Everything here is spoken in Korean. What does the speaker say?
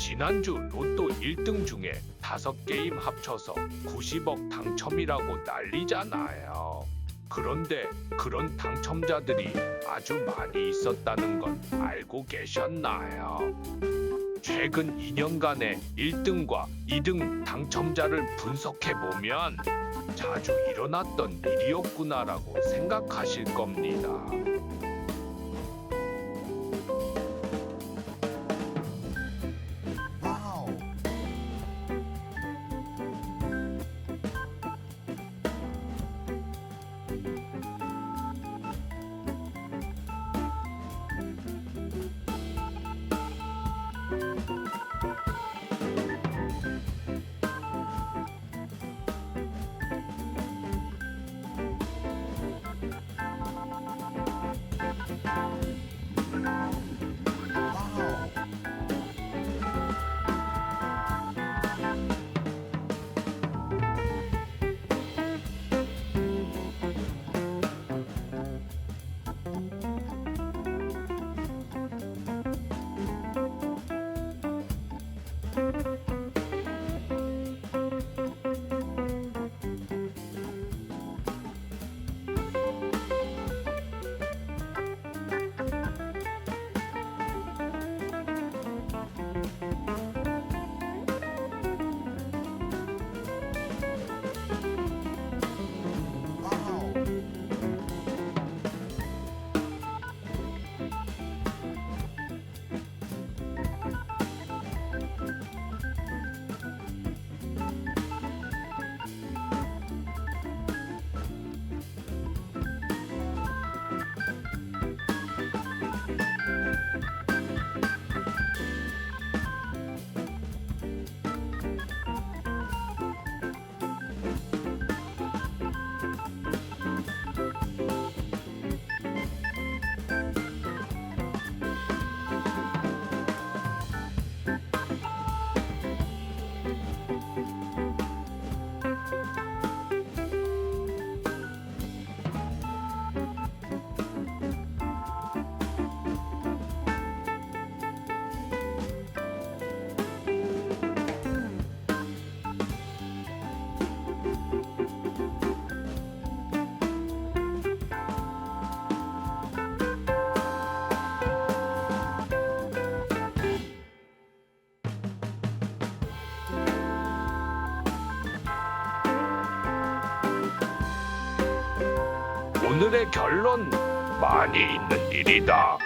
지난주 로또 1등 중에 5게임 합쳐서 90억 당첨이라고 난리잖아요. 그런데 그런 당첨자들이 아주 많이 있었다는 건 알고 계셨나요? 최근 2년간의 1등과 2등 당첨자를 분석해 보면 자주 일어났던 일이었구나라고 생각하실 겁니다. 와우. 오늘의 결론 많이 있는 일이다.